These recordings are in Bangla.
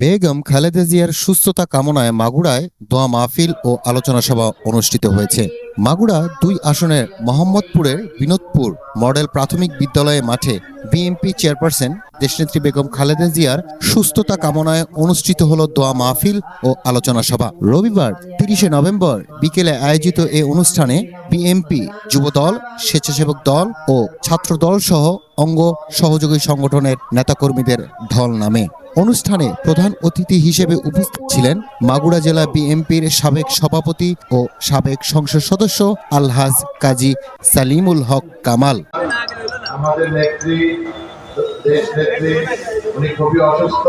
বেগম খালেদা জিয়ার সুস্থতা কামনায় মাগুড়ায় দোয়া মাহফিল ও আলোচনা সভা অনুষ্ঠিত হয়েছে। মাগুড়া দুই আসনের মোহাম্মদপুরের বিনোদপুর মডেল প্রাথমিক বিদ্যালয়ে মাঠে বিএমপি চেয়ারপারসন দেশনেত্রী বেগম খালেদা জিয়ার সুস্থতা কামনায় অনুষ্ঠিত হল দোয়া মাহফিল ও আলোচনা সভা। রবিবার তিরিশে নভেম্বর বিকেলে আয়োজিত এ অনুষ্ঠানে বিএনপি যুবদল, স্বেচ্ছাসেবক দল ও ছাত্রদল সহ অঙ্গ সহযোগী সংগঠনের নেতাকর্মীদের ঢল নামে। অনুষ্ঠানে প্রধান অতিথি হিসেবে উপস্থিত ছিলেন মাগুরা জেলা বিএনপির সাবেক সভাপতি ও সাবেক সংসদ সদস্য আলহাজ কাজী সালিমুল হক কামাল। আমাদের নেত্রী দেশ নেত্রী উনি খুবই অসুস্থ।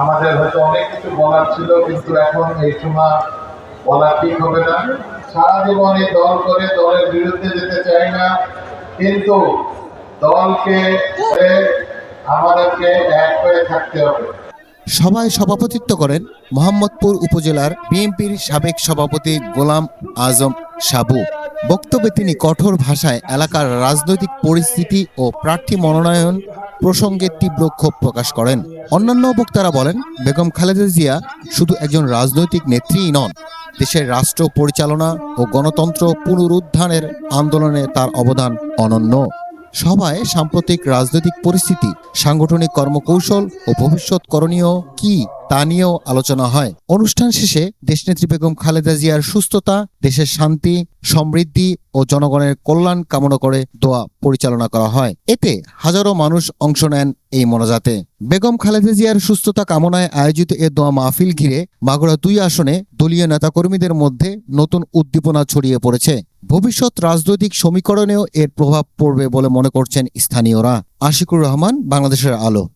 আমাদের হয়তো অনেক কিছু বলার ছিল, কিন্তু এখন এই সময় বলা ঠিক হবে না। সারা জীবনে দল করে দলের বিরুদ্ধে যেতে চাই না, কিন্তু দলকে, আমাদেরকে এক হয়ে থাকতে হবে। সভায় সভাপতিত্ব করেন মোহাম্মদপুর উপজেলার বিএনপির সাবেক সভাপতি গোলাম আজম সাবু। বক্তব্যে তিনি কঠোর ভাষায় এলাকার রাজনৈতিক পরিস্থিতি ও প্রার্থী মনোনয়ন প্রসঙ্গে তীব্র ক্ষোভ প্রকাশ করেন। অন্যান্য বক্তারা বলেন, বেগম খালেদা জিয়া শুধু একজন রাজনৈতিক নেত্রীই নন, দেশের রাষ্ট্র পরিচালনা ও গণতন্ত্র পুনরুদ্ধারের আন্দোলনে তার অবদান অনন্য। সভায় সাম্প্রতিক রাজনৈতিক পরিস্থিতি, সাংগঠনিক কর্মকৌশল ও ভবিষ্যৎ করণীয় কি তা নিয়েও আলোচনা হয়। অনুষ্ঠান শেষে দেশনেত্রী বেগম খালেদা জিয়ার সুস্থতা, দেশের শান্তি, সমৃদ্ধি ও জনগণের কল্যাণ কামনা করে দোয়া পরিচালনা করা হয়। এতে হাজারো মানুষ অংশ নেন এই মনাজাতে। বেগম খালেদা জিয়ার সুস্থতা কামনায় আয়োজিত এ দোয়া মাহফিল ঘিরে মাগুরা দুই আসনে দলীয় নেতাকর্মীদের মধ্যে নতুন উদ্দীপনা ছড়িয়ে পড়েছে। ভবিষ্যৎ রাজনৈতিক সমীকরণেও এর প্রভাব পড়বে বলে মনে করছেন স্থানীয়রা। আশিকুর রহমান, বাংলাদেশের আলো।